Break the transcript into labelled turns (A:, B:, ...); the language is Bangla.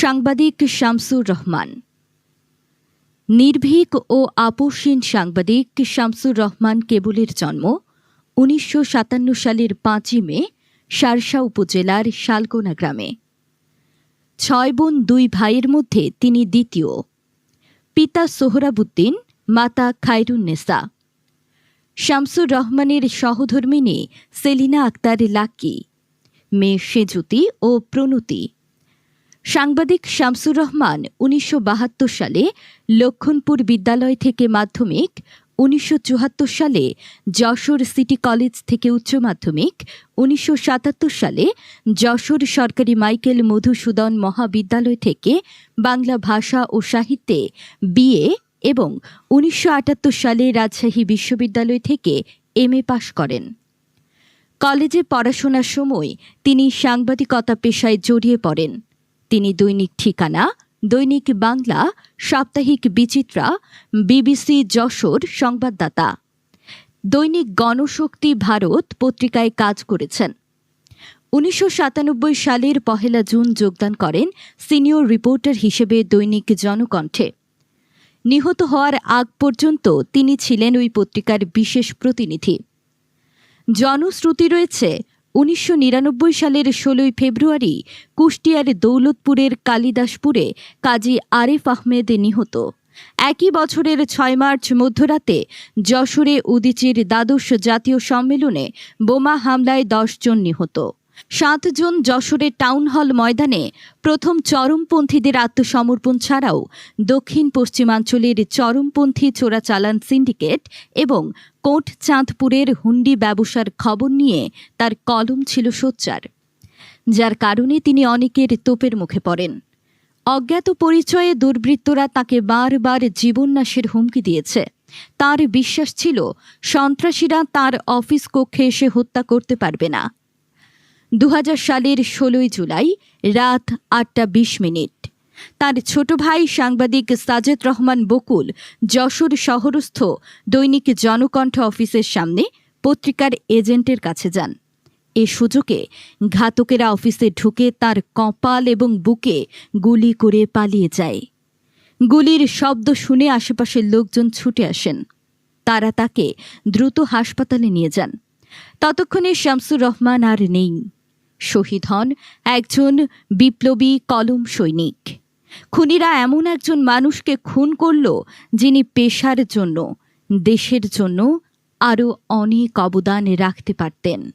A: সাংবাদিক শামসুর রহমান। নির্ভীক ও আপোষহীন সাংবাদিক শামসুর রহমান কেবলের জন্ম উনিশশো সাতান্ন সালের পাঁচই মে, সারসা উপজেলার শালকোনা গ্রামে। ছয় বোন দুই ভাইয়ের মধ্যে তিনি দ্বিতীয়। পিতা সোহরাবুদ্দিন, মাতা খায়রুন্নেসা শামসুর রহমানের সহধর্মিনী সেলিনা আক্তার লাক্কি মেয়ে সেজুতি ও প্রণতি। সাংবাদিক শামসুর রহমান উনিশশো বাহাত্তর সালে লক্ষণপুর বিদ্যালয় থেকে মাধ্যমিক, উনিশশো চুয়াত্তর সালে যশোর সিটি কলেজ থেকে উচ্চ মাধ্যমিক, উনিশশো সাতাত্তর সালে যশোর সরকারি মাইকেল মধুসূদন মহাবিদ্যালয় থেকে বাংলা ভাষা ও সাহিত্যে বিএ এবং উনিশশো আটাত্তর সালে রাজশাহী বিশ্ববিদ্যালয় থেকে এম এ পাশ করেন। কলেজে পড়াশোনার সময় তিনি সাংবাদিকতা পেশায় জড়িয়ে পড়েন। তিনি দৈনিক ঠিকানা, দৈনিক বাংলা, সাপ্তাহিক বিচিত্রা, বিবিসি যশোর সংবাদদাতা। দৈনিক গণশক্তি ভারত পত্রিকায় কাজ করেছেন। উনিশশো সাতানব্বই সালের পহেলা জুন যোগদান করেন সিনিয়র রিপোর্টার হিসেবে দৈনিক জনকণ্ঠে। নিহত হওয়ার আগ পর্যন্ত তিনি ছিলেন ওই পত্রিকার বিশেষ প্রতিনিধি। জনশ্রুতি রয়েছে উনিশশো নিরানব্বই সালের ষোলোই ফেব্রুয়ারি কুষ্টিয়ার দৌলতপুরের কালিদাসপুরে কাজী আরিফ আহমেদ নিহত। একই বছরের ছয় মার্চ মধ্যরাতে যশোরে উদিচির দ্বাদশ জাতীয় সম্মেলনে বোমা হামলায় দশজন নিহত। সাত জন যশোরের টাউন হল ময়দানে প্রথম চরমপন্থীদের আত্মসমর্পণ ছাড়াও দক্ষিণ পশ্চিমাঞ্চলের চরমপন্থী চোরাচালান সিন্ডিকেট এবং কোট চাঁদপুরের হুন্ডি ব্যবসার খবর নিয়ে তার কলম ছিল সোচ্চার। যার কারণে তিনি অনেকের তোপের মুখে পড়েন। অজ্ঞাত পরিচয়ে দুর্বৃত্তরা তাকে বারবার জীবননাশের হুমকি দিয়েছে। তার বিশ্বাস ছিল, সন্ত্রাসীরা তার অফিস কক্ষে এসে হত্যা করতে পারবে না। দু হাজার সালের ষোলোই জুলাই রাত আটটা বিশ মিনিট। তার ছোট ভাই সাংবাদিক সাজেদ রহমান বকুল যশোর শহরস্থ দৈনিক জনকণ্ঠ অফিসের সামনে পত্রিকার এজেন্টের কাছে যান। এ সুযোগে ঘাতকেরা অফিসে ঢুকে তার কপাল এবং বুকে গুলি করে পালিয়ে যায়। গুলির শব্দ শুনে আশেপাশের লোকজন ছুটে আসেন। তারা তাকে দ্রুত হাসপাতালে নিয়ে যান। ততক্ষণে শামসুর রহমান আর নেই। শহীদ হন একজন বিপ্লবী কলম সৈনিক। খুনিরা এমন একজন মানুষকে খুন করল যিনি পেশার জন্য, দেশের জন্য আরও অনেক অবদান রাখতে পারতেন।